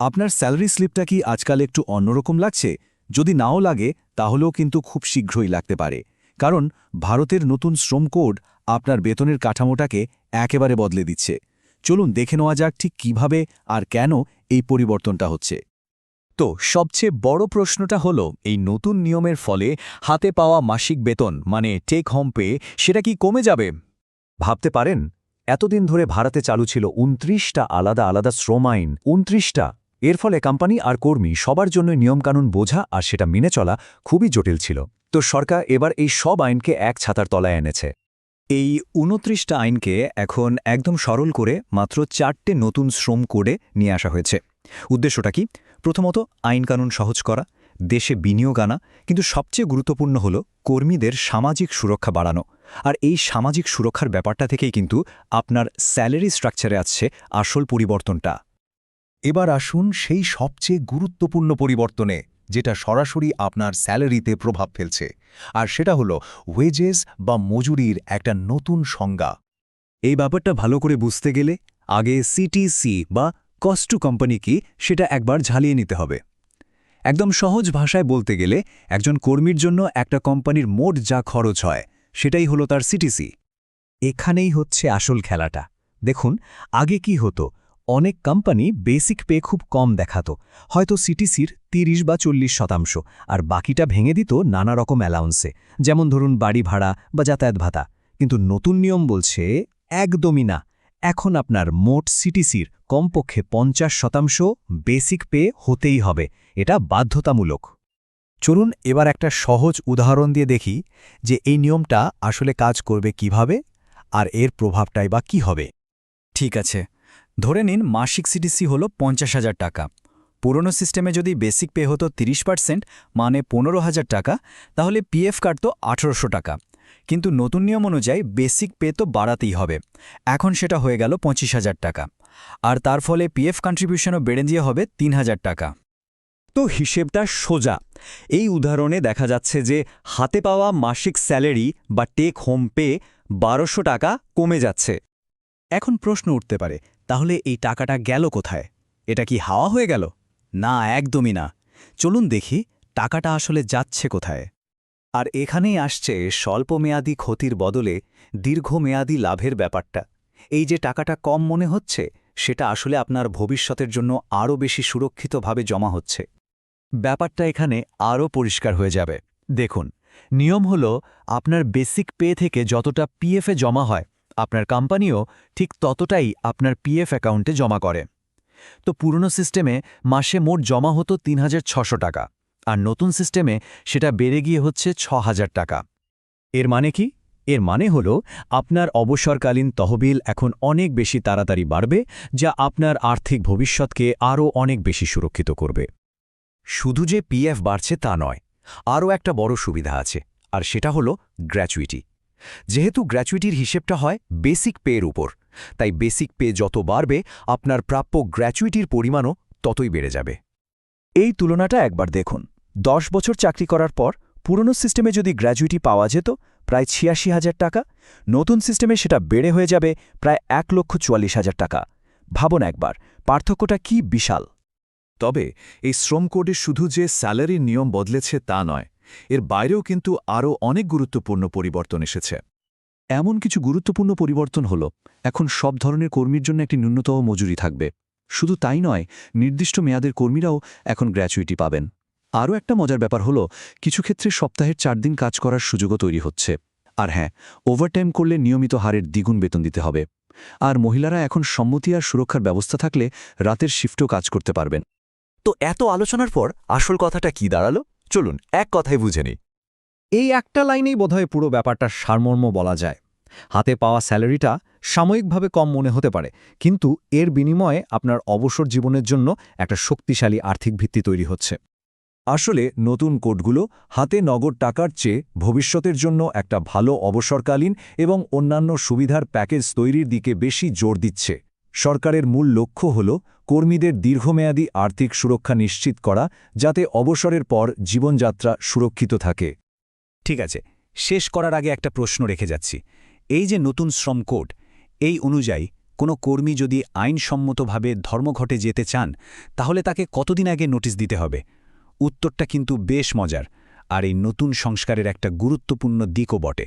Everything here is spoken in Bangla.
আপনার স্যালারি স্লিপটা কি আজকাল একটু অন্যরকম লাগছে? যদি নাও লাগে, তাহলেও কিন্তু খুব শীঘ্রই লাগতে পারে। কারণ ভারতের নতুন শ্রম কোড আপনার বেতনের কাঠামোটাকে একেবারে বদলে দিচ্ছে। চলুন দেখে নেওয়া যাক ঠিক কীভাবে আর কেন এই পরিবর্তনটা হচ্ছে। তো সবচেয়ে বড় প্রশ্নটা হলো, এই নতুন নিয়মের ফলে হাতে পাওয়া মাসিক বেতন মানে টেক হোম পে সেটা কি কমে যাবে? ভাবতে পারেন? এতদিন ধরে ভারতে চালু ছিল উনত্রিশটা আলাদা আলাদা শ্রম আইন। উনত্রিশটা? এর ফলে কোম্পানি আর কর্মী সবার জন্য নিয়মকানুন বোঝা আর সেটা মেনে চলা খুবই জটিল ছিল। তো সরকার এবার এই সব আইনকে এক ছাতার তলায় এনেছে। এই উনত্রিশটা আইনকে এখন একদম সরল করে মাত্র চারটে নতুন শ্রম কোডে নিয়ে আসা হয়েছে। উদ্দেশ্যটা কি? প্রথমত আইনকানুন সহজ করা, দেশে বিনিয়োগ আনা, কিন্তু সবচেয়ে গুরুত্বপূর্ণ হল কর্মীদের সামাজিক সুরক্ষা বাড়ানো। আর এই সামাজিক সুরক্ষার ব্যাপারটা থেকেই কিন্তু আপনার স্যালারি স্ট্রাকচারে আসছে আসল পরিবর্তনটা। এবার আসুন সেই সবচেয়ে গুরুত্বপূর্ণ পরিবর্তনে, যেটা সরাসরি আপনার স্যালারিতে প্রভাব ফেলছে। আর সেটা হলো ওয়েজেস বা মজুরির একটা নতুন সংজ্ঞা। এই ব্যাপারটা ভালো করে বুঝতে গেলে আগে সিটিসি বা কস্ট কোম্পানি কি সেটা একবার ঝালিয়ে নিতে হবে। একদম সহজ ভাষায় বলতে গেলে একজন কর্মীর জন্য একটা কোম্পানির মোট যা খরচ হয়, সেটাই হলো তার সিটিসি এখানেই হচ্ছে আসল খেলাটা। দেখুন, আগে কি হতো? অনেক কোম্পানি বেসিক পে খুব কম দেখাত, হয়তো সিটিসির ৩০ বা চল্লিশ শতাংশ, আর বাকিটা ভেঙে দিত নানা রকম অ্যালাউন্সে, যেমন ধরুন বাড়ি ভাড়া বা যাতায়াত ভাতা। কিন্তু নতুন নিয়ম বলছে, একদমই না। এখন আপনার মোট সিটিসির কমপক্ষে পঞ্চাশ শতাংশ বেসিক পে হতেই হবে, এটা বাধ্যতামূলক। চলুন এবার একটা সহজ উদাহরণ দিয়ে দেখি যে এই নিয়মটা আসলে কাজ করবে কীভাবে, আর এর প্রভাবটাই বা কি হবে। ঠিক আছে। ধরে নিন, মাসিক সিটিসি হল পঞ্চাশ হাজার টাকা। পুরনো সিস্টেমে যদি বেসিক পে হতো ৩০ পার্সেন্ট মানে পনেরো হাজার টাকা, তাহলে পিএফ কাটত আঠেরোশো টাকা। কিন্তু নতুন নিয়ম অনুযায়ী বেসিক পে তো বাড়াতেই হবে। এখন সেটা হয়ে গেল পঁচিশ হাজার টাকা। আর তার ফলে পিএফ কন্ট্রিবিউশনও বেড়ে দিয়ে হবে তিন হাজার টাকা। তো হিসেবটা সোজা। এই উদাহরণে দেখা যাচ্ছে যে হাতে পাওয়া মাসিক স্যালারি বা টেক হোম পে বারোশো টাকা কমে যাচ্ছে। এখন প্রশ্ন উঠতে পারে তাহলে এই টাকাটা গেল কোথায়? এটা কি হাওয়া হয়ে গেল? না, একদমই না। চলুন দেখি টাকাটা আসলে যাচ্ছে কোথায়। আর এখানেই আসছে স্বল্পমেয়াদী ক্ষতির বদলে দীর্ঘমেয়াদী লাভের ব্যাপারটা। এই যে টাকাটা কম মনে হচ্ছে, সেটা আসলে আপনার ভবিষ্যতের জন্য আরও বেশি সুরক্ষিতভাবে জমা হচ্ছে। ব্যাপারটা এখানে আরও পরিষ্কার হয়ে যাবে। দেখুন, নিয়ম হল আপনার বেসিক পে থেকে যতটা পিএফে জমা হয় আপনার কোম্পানিও ঠিক ততটাই আপনার পিএফ অ্যাকাউন্টে জমা করে। তো পুরনো সিস্টেমে মাসে মোট জমা হতো তিন টাকা, আর নতুন সিস্টেমে সেটা বেড়ে গিয়ে হচ্ছে ছ টাকা। এর মানে কি? এর মানে হল আপনার অবসরকালীন তহবিল এখন অনেক বেশি তাড়াতাড়ি বাড়বে, যা আপনার আর্থিক ভবিষ্যৎকে আরও অনেক বেশি সুরক্ষিত করবে। শুধু যে পিএফ বাড়ছে তা নয়, আরও একটা বড় সুবিধা আছে, আর সেটা হল গ্র্যাচুইটি। যেহেতু গ্র্যাচুইটির হিসেবটা হয় বেসিক পের উপর। তাই বেসিক পে যত বাড়বে, আপনার প্রাপ্য গ্র্যাচুইটির পরিমাণও ততই বেড়ে যাবে। এই তুলনাটা একবার দেখুন। দশ বছর চাকরি করার পর পুরনো সিস্টেমে যদি গ্র্যাজুইটি পাওয়া যেত, প্রায় ছিয়াশি হাজার টাকা। নতুন সিস্টেমে সেটা বেড়ে হয়ে যাবে প্রায় এক লক্ষ চুয়াল্লিশ হাজার টাকা। ভাবুন একবার, পার্থক্যটা কি বিশাল? তবে এই শ্রম কোডে শুধু যে স্যালারির নিয়ম বদলেছে তা নয় এর বাইরেও কিন্তু আরও অনেক গুরুত্বপূর্ণ পরিবর্তন এসেছে। এমন কিছু গুরুত্বপূর্ণ পরিবর্তন হল, এখন সব ধরনের কর্মীর জন্য একটি ন্যূনতম মজুরি থাকবে। শুধু তাই নয়, নির্দিষ্ট মেয়াদের কর্মীরাও এখন গ্র্যাচুইটি পাবেন। আরও একটা মজার ব্যাপার হল, কিছু ক্ষেত্রে সপ্তাহের চার দিন কাজ করার সুযোগও তৈরি হচ্ছে। আর হ্যাঁ ওভারটাইম করলে নিয়মিত হারের দ্বিগুণ বেতন দিতে হবে। আর মহিলারা এখন সম্মতি আর সুরক্ষার ব্যবস্থা থাকলে রাতের শিফটও কাজ করতে পারবেন। তো এত আলোচনার পর আসল কথাটা কি দাঁড়াল? চলুন, এক কথায় বুঝে নিই। এই একটা লাইনেই বোধহয় পুরো ব্যাপারটার সারমর্ম বলা যায়। হাতে পাওয়া স্যালারিটা সাময়িকভাবে কম মনে হতে পারে, কিন্তু এর বিনিময়ে আপনার অবসর জীবনের জন্য একটা শক্তিশালী আর্থিক ভিত্তি তৈরি হচ্ছে। আসলে নতুন কোডগুলো হাতে নগদ টাকার চেয়ে ভবিষ্যতের জন্য একটা ভালো অবসরকালীন এবং অন্যান্য সুবিধার প্যাকেজ তৈরির দিকে বেশি জোর দিচ্ছে। সরকারের মূল লক্ষ্য হল কর্মীদের দীর্ঘমেয়াদী আর্থিক সুরক্ষা নিশ্চিত করা, যাতে অবসরের পর জীবনযাত্রা সুরক্ষিত থাকে। ঠিক আছে, শেষ করার আগে একটা প্রশ্ন রেখে যাচ্ছি। এই যে নতুন শ্রম কোড, এই অনুযায়ী কোনো কর্মী যদি আইনসম্মতভাবে ধর্মঘটে যেতে চান, তাহলে তাকে কতদিন আগে নোটিশ দিতে হবে? উত্তরটা কিন্তু বেশ মজার, আর এই নতুন সংস্কারের একটা গুরুত্বপূর্ণ দিকও বটে।